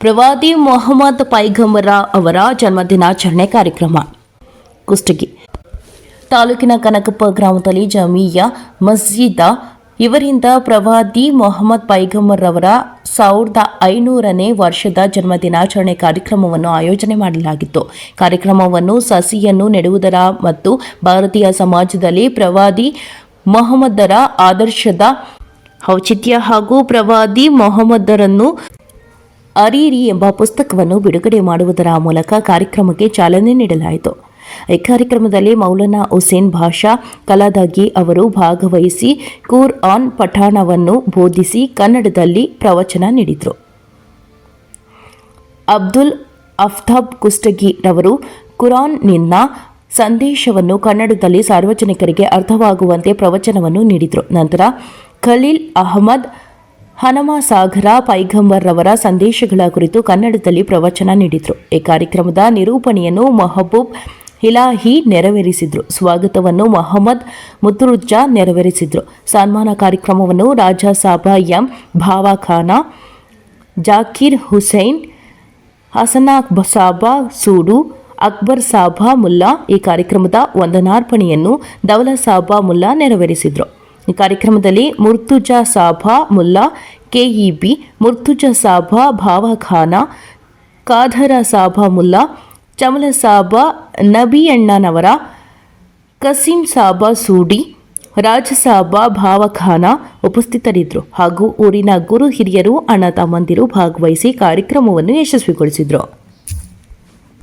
ಪ್ರವಾದಿ ಮೊಹಮ್ಮದ್ ಪೈಗಂಬರ ಅವರ ಜನ್ಮದಿನಾಚರಣೆ ಕಾರ್ಯಕ್ರಮ. ಕುಷ್ಟಗಿ ತಾಲೂಕಿನ ಕನಕಪ್ಪ ಗ್ರಾಮದಲ್ಲಿ ಜಮೀಯ ಮಸ್ಜಿದ ಇವರಿಂದ ಪ್ರವಾದಿ ಮೊಹಮ್ಮದ್ ಪೈಗಂಬರ್ ಅವರ ಸಾವಿರದ ಐನೂರನೇ ವರ್ಷದ ಜನ್ಮದಿನಾಚರಣೆ ಕಾರ್ಯಕ್ರಮವನ್ನು ಆಯೋಜನೆ ಮಾಡಲಾಗಿತ್ತು. ಕಾರ್ಯಕ್ರಮವನ್ನು ಸಸಿಯನ್ನು ನೆಡುವುದರ ಮತ್ತು ಭಾರತೀಯ ಸಮಾಜದಲ್ಲಿ ಪ್ರವಾದಿ ಮೊಹಮ್ಮದರ ಆದರ್ಶದ ಔಚಿತ್ಯ ಹಾಗೂ ಪ್ರವಾದಿ ಮೊಹಮ್ಮದರನ್ನು ಅರೀರಿ ಎಂಬ ಪುಸ್ತಕವನ್ನು ಬಿಡುಗಡೆ ಮಾಡುವುದರ ಮೂಲಕ ಕಾರ್ಯಕ್ರಮಕ್ಕೆ ಚಾಲನೆ ನೀಡಲಾಯಿತು. ಈ ಕಾರ್ಯಕ್ರಮದಲ್ಲಿ ಮೌಲಾನಾ ಹುಸೇನ್ ಭಾಷಾ ಕಲಾದಗಿ ಅವರು ಭಾಗವಹಿಸಿ ಕೂರ್ ಆನ್ ಪಠಾಣವನ್ನು ಬೋಧಿಸಿ ಕನ್ನಡದಲ್ಲಿ ಪ್ರವಚನ ನೀಡಿದರು. ಅಬ್ದುಲ್ ಅಫ್ತಾಬ್ ಕುಷ್ಟಗಿ ರವರು ಕುರಾನ್ನಿಂದ ಸಂದೇಶವನ್ನು ಕನ್ನಡದಲ್ಲಿ ಸಾರ್ವಜನಿಕರಿಗೆ ಅರ್ಥವಾಗುವಂತೆ ಪ್ರವಚನವನ್ನು ನೀಡಿದರು. ನಂತರ ಖಲೀಲ್ ಅಹಮದ್ ಹನಮಸಾಗರ ಪೈಗಂಬರ್ ರವರ ಸಂದೇಶಗಳ ಕುರಿತು ಕನ್ನಡದಲ್ಲಿ ಪ್ರವಚನ ನೀಡಿದರು. ಈ ಕಾರ್ಯಕ್ರಮದ ನಿರೂಪಣೆಯನ್ನು ಮಹಬೂಬ್ ಹಿಲಾಹಿ ನೆರವೇರಿಸಿದ್ರು. ಸ್ವಾಗತವನ್ನು ಮೊಹಮ್ಮದ್ ಮುತ್ತುರುಜ್ಜಾ ನೆರವೇರಿಸಿದ್ರು. ಸನ್ಮಾನ ಕಾರ್ಯಕ್ರಮವನ್ನು ರಾಜಾ ಸಾಬಾ ಎಂ ಭಾವಾ ಜಾಕಿರ್ ಜಾಕೀರ್ ಹುಸೈನ್ ಹಸನಾ ಸಾಬಾ, ಸೂಡು, ಅಕ್ಬರ್ ಸಾಬಾ, ಮುಲ್ಲಾ ಈ ಕಾರ್ಯಕ್ರಮದ ವಂದನಾರ್ಪಣೆಯನ್ನು ದೌಲ ಸಾಬಾ, ಮುಲ್ಲಾ ನೆರವೇರಿಸಿದರು. ಈ ಕಾರ್ಯಕ್ರಮದಲ್ಲಿ ಮುರ್ತುಜಾ ಸಾಭಾ ಮುಲ್ಲಾ, ಕೆಇಬಿ, ಮುರ್ತುಜಾ ಸಾಭಾ ಭಾವಖಾನ, ಕಾಧರ ಸಾಭಾ ಮುಲ್ಲಾ, ಚಮಲ ಸಾಬಾ ನಬಿಯಣ್ಣನವರ ಕಸೀಂ ಸಾಬಾ ಸೂಡಿ ರಾಜಸಾಬಾ ಭಾವಖಾನ ಉಪಸ್ಥಿತರಿದ್ದರು. ಹಾಗೂ ಊರಿನ ಗುರು ಹಿರಿಯರು, ಅಣ್ಣ ತಮ್ಮಂದಿರು ಭಾಗವಹಿಸಿ ಕಾರ್ಯಕ್ರಮವನ್ನು ಯಶಸ್ವಿಗೊಳಿಸಿದರು.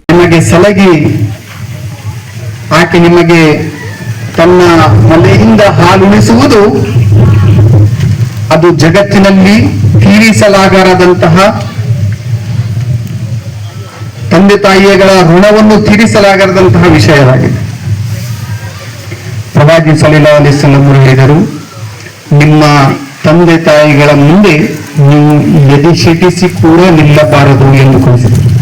ನಿಮಗೆ ಸಲಗಿ ಆಕೆ ನಿಮಗೆ ತನ್ನ ಮನೆಯಿಂದ ಹಾಲುಣಿಸುವುದು ಅದು ಜಗತ್ತಿನಲ್ಲಿ ತೀರಿಸಲಾಗದಂತಹ ತಂದೆ ತಾಯಿಯಗಳ ಋಣವನ್ನು ತೀರಿಸಲಾಗದಂತಹ ವಿಷಯವಾಗಿದೆ. ಪ್ರವಾದಿ ಸಲಿಲಾ ಅಲಿಸ್ಲಂ ಹೇಳಿದರು, ನಿಮ್ಮ ತಂದೆ ತಾಯಿಗಳ ಮುಂದೆ ನೀವು ಎದೆಶಿಟಿಸಿ ಕೂಡ ನಿಲ್ಲಬಾರದು ಎಂದು ಕಳಿಸಿದರು.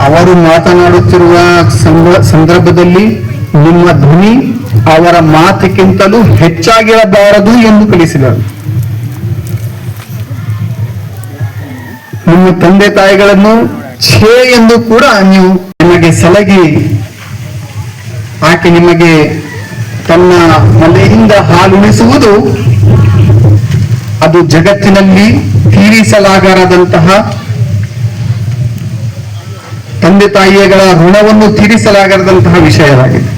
ಅವರು ಮಾತನಾಡುತ್ತಿರುವ ಸಂದ- ಸಂದರ್ಭದಲ್ಲಿ ನಿಮ್ಮ ಧ್ವನಿ ಅವರ ಮಾತಿಗಿಂತಲೂ ಹೆಚ್ಚಾಗಿರಬಾರದು ಎಂದು ಕಲಿಸಿದರು ನಿಮ್ಮ ತಂದೆ ತಾಯಿಗಳನ್ನು ಛೇ ಎಂದು ಕೂಡ ನೀವು ನಿಮಗೆ ಸಲಗಿ, ಆಕೆ ನಿಮಗೆ ತನ್ನ ಮನೆಯಿಂದ ಹಾಲುಣಿಸುವುದು ಅದು ಜಗತ್ತಿನಲ್ಲಿ ತೀರಿಸಲಾಗದಂತಹ ತಂದೆ ತಾಯಿಯಗಳ ಋಣವನ್ನು ತೀರಿಸಲಾಗದಂತಹ ವಿಷಯವಾಗಿದೆ.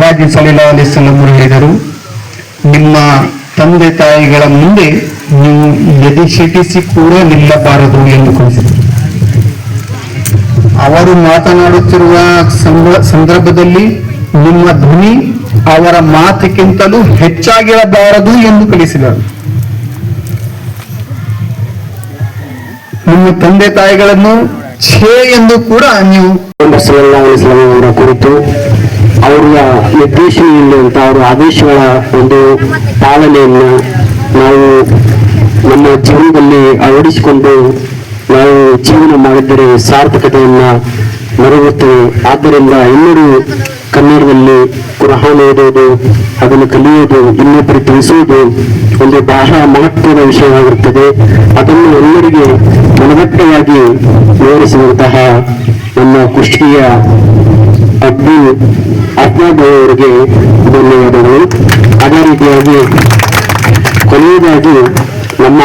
ಪ್ರವಾದಿ ಸಲಿಲಾ ಅಲಿಸ್ಲಂ ಹೇಳಿದರು, ನಿಮ್ಮ ತಂದೆ ತಾಯಿಗಳ ಮುಂದೆ ನೀವು ಎದೆಶಿಟಿಸಿ ಕೂಡ ನಿಲ್ಲಬಾರದು ಎಂದು ಕಳಿಸಿದರು. ಅವರು ಮಾತನಾಡುತ್ತಿರುವ ಸಂದರ್ಭದಲ್ಲಿ ನಿಮ್ಮ ಧ್ವನಿ ಅವರ ಮಾತಿಗಿಂತಲೂ ಹೆಚ್ಚಾಗಿರಬಾರದು ಎಂದು ಕಳಿಸಿದರು. ನಿಮ್ಮ ತಂದೆ ತಾಯಿಗಳನ್ನು ಛೇ ಎಂದು ಕೂಡ ನೀವು ಕುರಿತು ಅವರ ನಿರ್ದೇಶನೆಯಲ್ಲಿ ಅಂತ ಅವರ ಆದೇಶಗಳ ಒಂದು ಪಾಲನೆಯನ್ನು ನಾವು ನಮ್ಮ ಜೀವನದಲ್ಲಿ ಅಳವಡಿಸಿಕೊಂಡು ನಾವು ಜೀವನ ಮಾಡಿದ್ದರೆ ಸಾರ್ಥಕತೆಯನ್ನು ಮರೆಯುತ್ತೇವೆ ಆದ್ದರಿಂದ ಎಲ್ಲರೂ ಕನ್ನಡದಲ್ಲಿ ಕುರಹಾನ್ ಓದೋದು, ಅದನ್ನು ಕಲಿಯೋದು ಇನ್ನೊಬ್ಬರು ತಿಳಿಸುವುದು ಒಂದು ಬಹಳ ಮಹತ್ವದ ವಿಷಯವಾಗಿರುತ್ತದೆ. ಅದನ್ನು ಎಲ್ಲರಿಗೆ ಮನದಟ್ಟೆಯಾಗಿ ವಿವರಿಸುವಂತಹ ನಮ್ಮ ಕುಷ್ಟಿಯ ಅಬ್ದುಲ್ ಅಜ್ಞಾದೇವರಿಗೆ ಧನ್ಯವಾದಗಳು. ಅದೇ ರೀತಿಯಾಗಿ ಕೊನೆಯದಾಗಿ ನಮ್ಮ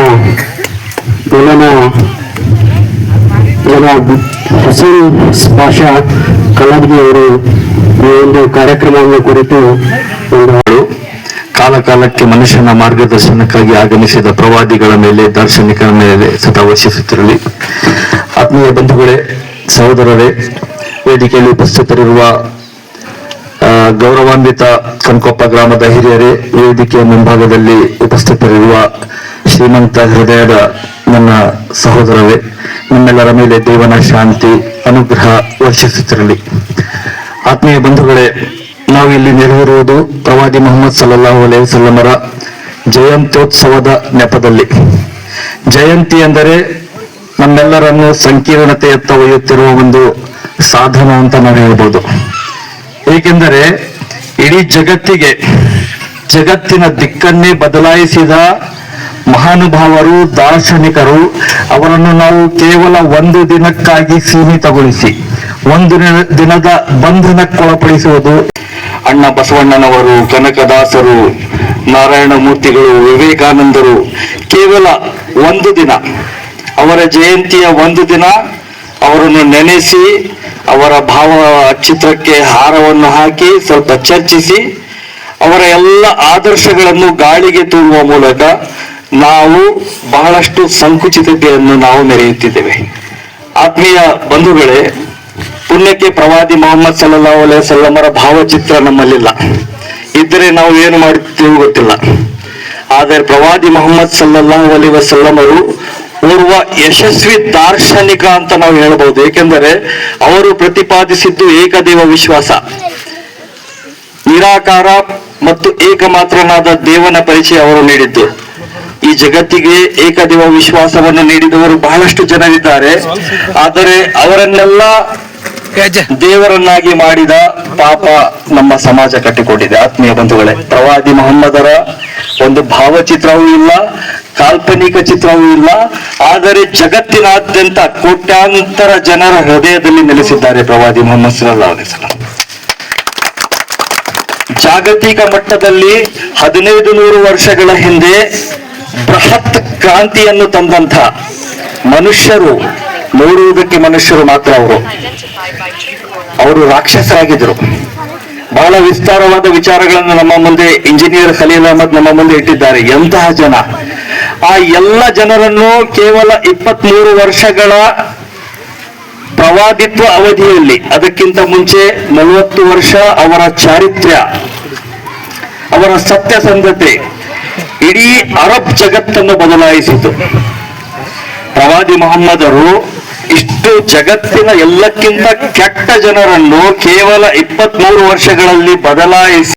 ಮೊದಲ ಹಸನ್ ಪಾಷಾ ಅವರು ಈ ಒಂದು ಕಾರ್ಯಕ್ರಮವನ್ನು ಕುರಿತು ಕಾಲ ಕಾಲಕ್ಕೆ ಮನುಷ್ಯನ ಮಾರ್ಗದರ್ಶನಕ್ಕಾಗಿ ಆಗಮಿಸಿದ ಪ್ರವಾದಿಗಳ ಮೇಲೆ, ದಾರ್ಶನಿಕರ ಮೇಲೆ ಸದಾ ವಶಿಸುತ್ತಿರಲಿ ಆತ್ಮೀಯ ಬಂಧುಗಳೇ, ಸಹೋದರರೇ ವೇದಿಕೆಯಲ್ಲಿ ಉಪಸ್ಥಿತರಿರುವ ಗೌರವಾನ್ವಿತ ಕನಕೊಪ್ಪ ಗ್ರಾಮದ ಹಿರಿಯರೇ ವೇದಿಕೆಯ ಮುಂಭಾಗದಲ್ಲಿ ಉಪಸ್ಥಿತರಿರುವ ಶ್ರೀಮಂತ ಹೃದಯದ ನನ್ನ ಸಹೋದರರೇ, ನಿಮ್ಮೆಲ್ಲರ ಮೇಲೆ ದೇವನ ಶಾಂತಿ, ಅನುಗ್ರಹ ವರ್ಷಿಸುತ್ತಿರಲಿ. ಆತ್ಮೀಯ ಬಂಧುಗಳೇ, ನಾವು ಇಲ್ಲಿ ನೆರವೇರುವುದು ಪ್ರವಾದಿ ಮೊಹಮ್ಮದ್ ಸಲ್ಲಲ್ಲಾಹು ಅಲೈಹಿ ಸಲ್ಲಮರ ಜಯಂತ್ಯೋತ್ಸವದ ನೆಪದಲ್ಲಿ. ಜಯಂತಿ ಎಂದರೆ ನಮ್ಮೆಲ್ಲರನ್ನು ಸಂಕೀರ್ಣತೆಯತ್ತ ಒಯ್ಯುತ್ತಿರುವ ಒಂದು ಸಾಧನ ಅಂತ ನಾವು ಹೇಳ್ಬೋದು ಏಕೆಂದರೆ ಇಡೀ ಜಗತ್ತಿಗೆ ಜಗತ್ತಿನ ದಿಕ್ಕನ್ನೇ ಬದಲಾಯಿಸಿದ ಮಹಾನುಭಾವರು, ದಾರ್ಶನಿಕರು, ಅವರನ್ನು ನಾವು ಕೇವಲ ಒಂದು ದಿನಕ್ಕಾಗಿ ಸೀಮಿತಗೊಳಿಸಿ, ಒಂದು ದಿನ- ದಿನದ ಬಂಧನಕ್ಕೊಳಪಡಿಸುವುದು ಅಣ್ಣ ಬಸವಣ್ಣನವರು, ಕನಕದಾಸರು ನಾರಾಯಣ ಮೂರ್ತಿಗಳು ವಿವೇಕಾನಂದರು ಕೇವಲ ಒಂದು ದಿನ. ಅವರ ಜಯಂತಿಯ ಒಂದು ದಿನ ಅವರನ್ನು ನೆನೆಸಿ ಅವರ ಭಾವ ಚಿತ್ರಕ್ಕೆ ಹಾರವನ್ನು ಹಾಕಿ ಸ್ವಲ್ಪ ಚರ್ಚಿಸಿ ಅವರ ಎಲ್ಲ ಆದರ್ಶಗಳನ್ನು ಗಾಳಿಗೆ ತೂರುವ ಮೂಲಕ ನಾವು ಬಹಳಷ್ಟು ಸಂಕುಚಿತತೆಯನ್ನು ನಾವು ಮೆರೆಯುತ್ತಿದ್ದೇವೆ. ಆತ್ಮೀಯ ಬಂಧುಗಳೇ, ಪುಣ್ಯಕ್ಕೆ ಪ್ರವಾದಿ ಮೊಹಮ್ಮದ್ ಸಲ್ಲಲ್ಲಾಹು ಅಲೈಹಿ ವಸಲ್ಲಮರ ಭಾವಚಿತ್ರ ನಮ್ಮಲ್ಲಿಲ್ಲ. ಇದ್ದರೆ ನಾವು ಏನು ಮಾಡುತ್ತೀವಿ ಗೊತ್ತಿಲ್ಲ. ಆದರೆ ಪ್ರವಾದಿ ಮೊಹಮ್ಮದ್ ಸಲ್ಲಲ್ಲಾಹು ಅಲೈಹಿ ವಸಲ್ಲಮರು ಓರ್ವ ಯಶಸ್ವಿ ದಾರ್ಶನಿಕ ಅಂತ ನಾವು ಹೇಳಬಹುದು ಏಕೆಂದರೆ ಅವರು ಪ್ರತಿಪಾದಿಸಿದ್ದು ಏಕದೇವ ವಿಶ್ವಾಸ. ನಿರಾಕಾರ ಮತ್ತು ಏಕಮಾತ್ರನಾದ ದೇವನ ಪರಿಚಯ ಅವರು ನೀಡಿದ್ದು. ಈ ಜಗತ್ತಿಗೆ ಏಕದೇವ ವಿಶ್ವಾಸವನ್ನು ನೀಡಿದವರು ಬಹಳಷ್ಟು ಜನರಿದ್ದಾರೆ. ಆದರೆ ಅವರನ್ನೆಲ್ಲ ದೇವರನ್ನಾಗಿ ಮಾಡಿದ ಪಾಪ ನಮ್ಮ ಸಮಾಜ ಕಟ್ಟಿಕೊಂಡಿದೆ ಆತ್ಮೀಯ ಬಂಧುಗಳೇ, ಪ್ರವಾದಿ ಮೊಹಮ್ಮದರ ಒಂದು ಭಾವಚಿತ್ರವೂ ಇಲ್ಲ, ಕಾಲ್ಪನಿಕ ಚಿತ್ರವೂ ಇಲ್ಲ, ಆದರೆ ಜಗತ್ತಿನಾದ್ಯಂತ ಕೋಟ್ಯಾಂತರ ಜನರ ಹೃದಯದಲ್ಲಿ ನೆಲೆಸಿದ್ದಾರೆ ಪ್ರವಾದಿ ಮೊಹಮ್ಮದ್ ಸಲಹ್ ಅಲೈಹಿ ವಸಲ್ಲಂ. ಜಾಗತಿಕ ಮಟ್ಟದಲ್ಲಿ ಹದಿನೈದು ನೂರು ವರ್ಷಗಳ ಹಿಂದೆ ಬೃಹತ್ ಕ್ರಾಂತಿಯನ್ನು ತಂದಂಥ ಮನುಷ್ಯರು, ನೋಡುವುದಕ್ಕೆ ಮನುಷ್ಯರು ಮಾತ್ರ ಅವರು. ಅವರು ರಾಕ್ಷಸರಾಗಿದ್ದರು. ಬಹಳ ವಿಸ್ತಾರವಾದ ವಿಚಾರಗಳನ್ನು ನಮ್ಮ ಮುಂದೆ ಇಂಜಿನಿಯರ್ ಖಲೀಲ್ ಅಹಮದ್ ನಮ್ಮ ಮುಂದೆ ಇಟ್ಟಿದ್ದಾರೆ. ಎಂತಹ ಜನ? ಆ ಎಲ್ಲ ಜನರನ್ನು ಕೇವಲ ಇಪ್ಪತ್ಮೂರು ವರ್ಷಗಳ ಪ್ರವಾದಿತ್ವ ಅವಧಿಯಲ್ಲಿ, ಅದಕ್ಕಿಂತ ಮುಂಚೆ ನಲವತ್ತು ವರ್ಷ ಅವರ ಚಾರಿತ್ರ್ಯ, ಅವರ ಸತ್ಯಸಂಧತೆ, ಇಡೀ ಅರಬ್ ಜಗತ್ತನ್ನು ಬದಲಾಯಿಸಿತು. ಪ್ರವಾದಿ ಮೊಹಮ್ಮದರು ಇಷ್ಟು ಜಗತ್ತಿನ ಎಲ್ಲಕ್ಕಿಂತ ಕೆಟ್ಟ ಜನರನ್ನು ಕೇವಲ ಇಪ್ಪತ್ಮೂರು ವರ್ಷಗಳಲ್ಲಿ ಬದಲಾಯಿಸಿ